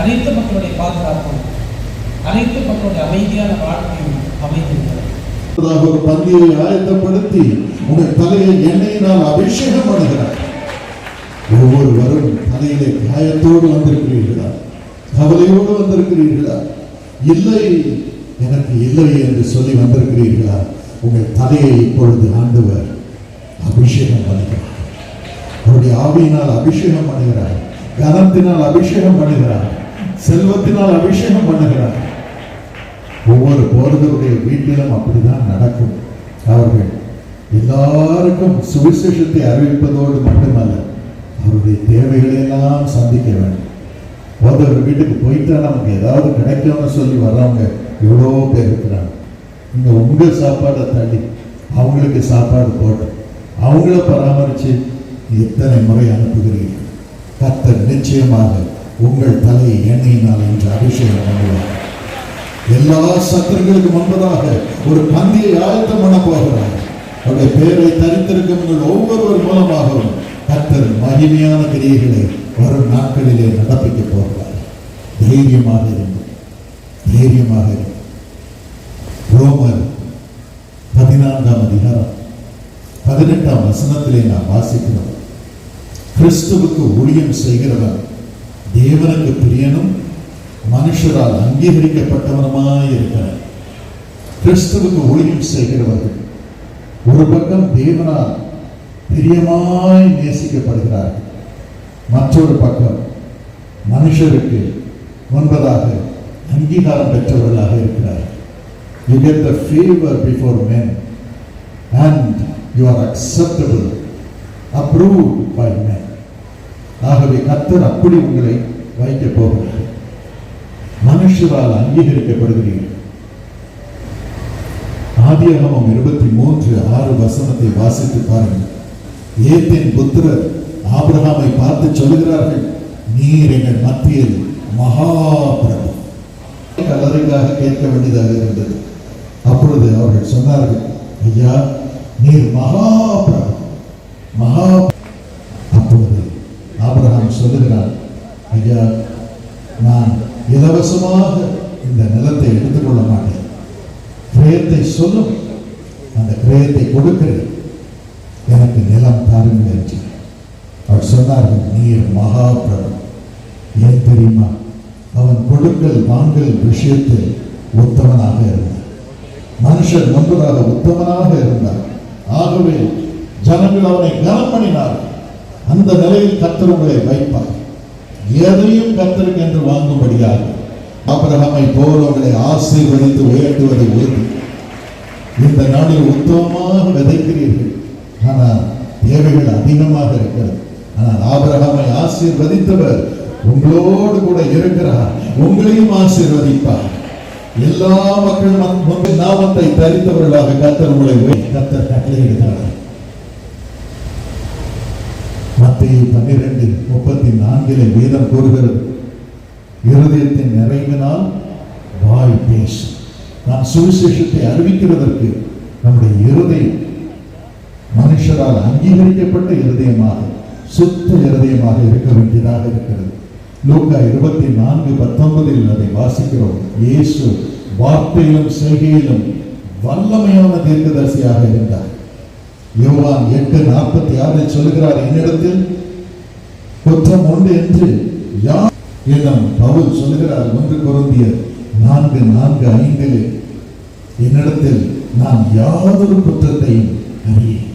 அனைத்து மக்களுடைய பாதுகாப்பும் அனைத்து மக்களுடைய அமைதியான வாழ்க்கையும் அமைந்திருக்கிறது. ஒரு பந்தியை ஆயத்தப்படுத்தி உங்கள் தலையை எண்ணெயினால் அபிஷேகம் பண்ணுகிறார். ஒவ்வொருவரும் தலையிலே காயத்தோடு வந்திருக்கிறீர்களா? கவலையோடு வந்திருக்கிறீர்களா? இல்லை எனக்கு இல்லை என்று சொல்லி வந்திருக்கிறீர்களா? உங்கள் தலையை இப்பொழுது ஆண்டவர் அபிஷேகம் பண்ணுகிறார். அவருடைய ஆவியினால் அபிஷேகம் பண்ணுகிறார். கனத்தினால் அபிஷேகம் பண்ணுகிறார். செல்வத்தினால் அபிஷேகம் பண்ணுகிறார். ஒவ்வொரு போதகருடைய வீட்டிலும் அப்படிதான் நடக்கும். அவர்கள் எல்லாருக்கும் சுவிசேஷத்தை அறிவிப்பதோடு மட்டுமல்ல அவருடைய தேவைகளை எல்லாம் சந்திக்க வேண்டும். போதகர் வீட்டுக்கு போயிட்டா நமக்கு ஏதாவது கிடைக்கும்னு சொல்லி வர்றவங்க எவ்வளோ பேர் இருக்கிறாங்க. நீங்க உங்க சாப்பாடை தள்ளி அவங்களுக்கு சாப்பாடு போட்டு அவங்கள பராமரித்து எத்தனை முறை அனுப்புகிறீர்கள்? கர்த்தர் நிச்சயமாக உங்கள் தலை எண்ணெயினால் என்று அபிஷேகம் பண்ணுவார். எல்லா சத்துருக்களுக்கு முன்பதாக ஒரு பந்தியை ஆயத்தம் பண்ண போகிறார். அவருடைய பேரை தரித்திருக்கும் உங்கள் ஒவ்வொருவர் மூலமாகவும் கர்த்தர் மகிமையான கிரியைகளை வரும் நாட்களிலே நடப்பிக்க போகிறார். தைரியமாக இருந்து தைரியமாக இருந்து. ரோமர் பதினான்காம் அதிகாரம் பதினெட்டாம் வசனத்திலே நாம் வாசிக்கிறோம். கிறிஸ்துவுக்கு ஊழியம் செய்கிறவன் தேவனுக்கு பிரியனும் மனுஷரால் அங்கீகரிக்கப்பட்டவனுமாய் இருக்கிறார். கிறிஸ்துவுக்கு ஊழியம் செய்கிறவர்கள் ஒரு பக்கம் தேவனால் பிரியமாய் நேசிக்கப்படுகிறார்கள். மற்றொரு பக்கம் மனுஷருக்கு முன்பதாக அங்கீகாரம் பெற்றவர்களாக இருக்கிறார்கள். You get the favour before men and you are acceptable approve by men ஆகவே கத்தர் அப்படி உங்களை வைக்கப் போகிறார். மனுஷரால் அங்கீகரிக்கப்படுகிறீர்கள் ஆதியாகமம் இருபத்தி மூன்று ஆறு வசனத்தை வாசித்து பாருங்கள். ஏத்தின் புத்திரர் ஆபிரகாமை பார்த்து சொல்கிறார்கள் நீர் எங்கள் மத்தியில் மகாபிரபு. கலருக்காக கேட்க வேண்டியதாக இருந்தது. அப்பொழுது அவர்கள் சொன்னார்கள் ஐயா நீர் மகாபிரபு. மகா சொல்லுகிறார் ஐயா நான் இலவசமாக இந்த நிலத்தை எடுத்துக்கொள்ள மாட்டேன். கிரயத்தை சொல்லும் அந்த கிரயத்தை கொடுக்கிறேன். எனக்கு நிலம் தாருங்கள் என்று. அவர் சொன்னார்கள் நீர் மகாபிரபு. ஏன் தெரியுமா? அவன் கொடுக்கல் வாங்கல் விஷயத்தில் உத்தமனாக இருந்தார். மனுஷன் முன்பதாக உத்தமனாக இருந்தார். ஆகவே ஜனங்கள் அவனை கனம் அந்த நிலையில் கர்த்தர் உங்களை வைப்பார். எதையும் கத்தருக்கு என்று வாங்கும்படியாக ஆபிரகாமை போல் அவர்களை ஆசீர்வதித்து உயர்த்துவதை உறுதி. இந்த நாளில் உத்தமமாக விதைக்கிறீர்கள். ஆனால் தேவைகள் அதிகமாக இருக்கிறது. ஆனால் ஆபிரகாமை ஆசீர்வதித்தவர் உங்களோடு கூட இருக்கிறார். உங்களையும் ஆசீர்வதிப்பார். எல்லா மக்களும் நாமத்தை தரித்தவர்களாக கத்தர் உங்களை கத்தர் கர்த்தர் கட்டளையிடுகிறார். மத்திய பன்னிரண்டு முப்பத்தி நான்கிலே வேதம் கூறுகிறது. இருதயத்தின் நிறைவினால் வாய் பேசும் நாம் சுவிசேஷத்தை அறிவிக்கிறதற்கு நம்முடைய இருதயம் மனுஷரால் அங்கீகரிக்கப்பட்ட இருதயமாக சுத்த இருதயமாக இருக்க வேண்டியதாக இருக்கிறது. லூக்கா இருபத்தி நான்கு பத்தொன்பதில் அதை வாசிக்கிறோம். இயேசு வார்த்தையிலும் செய்கையிலும் வல்லமையான தீர்க்கதரிசியாக இருந்தார். யோவான் எட்டு நாற்பத்தி ஆறில் சொல்லுகிறார் என்னிடத்தில் குற்றம் உண்டு என்று யார் என்னும் பவுல் சொல்லுகிறார் ஒன்று பொருந்தியர் நான்கு நான்கு ஐந்தில் என்னிடத்தில் நான் யாதொரு குற்றத்தையும் அறியேன்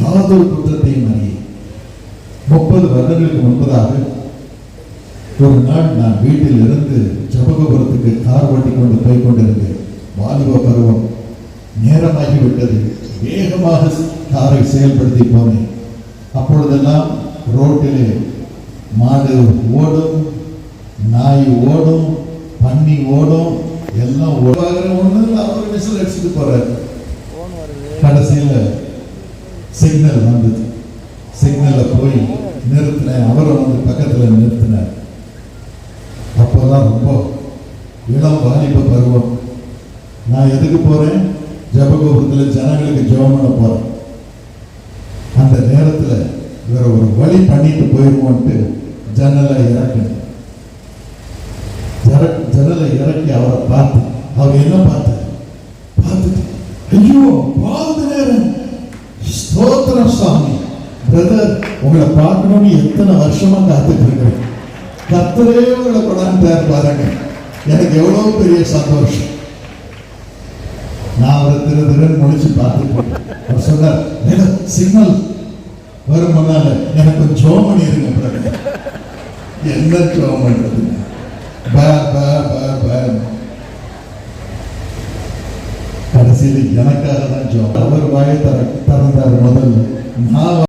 யாதொரு குற்றத்தையும் அறியேன். முப்பது வருடங்களுக்கு முன்பதாக ஒரு நாள் நான் வீட்டில் இருந்து ஜபகபுரத்துக்கு கார் ஓட்டி கொண்டு போய் கொண்டிருந்தேன். வாலிப பருவம் நேரமாகிவிட்டது. வேகமாக காரை செயல்படுத்தி போனேன். அப்பொழுதெல்லாம் ரோட்டிலே மாடு ஓடும் நாய் ஓடும் பன்னி ஓடும் எல்லாம் ஒன்று அவர் விசில் அடிச்சுட்டு போறாரு? கடைசியில் சிக்னல் வந்தது. சிக்னலில் போய் நிறுத்தினேன். அவரை வந்து பக்கத்தில் நிறுத்தினார். அப்போதான் ரொம்ப இளம் வாலிப பருவம். நான் எதுக்கு போறேன்? ஜபகோபுரத்தில் ஜனங்களுக்கு ஜெபம் பண்ண போறேன் அந்த நேரத்துல வேற ஒரு வழி பண்ணிட்டு போயிருவோன்ட்டு ஜன்னலை இறக்கினேன். ஜன்னலை இறக்கி அவரை பார்த்து அவர் என்ன பார்த்தார்? பார்த்துட்டு ஐயோ பாவது நேரம். ஸ்தோத்திரம் சாமி. பிரதர் உங்களை பார்க்கணும்னு எத்தனை வருஷமா காத்துட்டு இருக்கிறேன். கத்தரே உங்களை கொண்டாண்டார் பாருங்க. எனக்கு எவ்வளவு பெரிய சந்தோஷம். நான் அவரை திரு திருன்னு முடிச்சு பார்த்துட்டு அவர் சொன்னார் "மேடம், சிக்னல் வரும் முன்னால எனக்கு கொஞ்சம் ஜோம் பண்ணிருங்க பிறகு என்ன ஜோம் பண்ணுறது கடைசியில் எனக்காக தான் ஜோம். அவர் வாயை தர திறந்தார் முதல்ல. நான்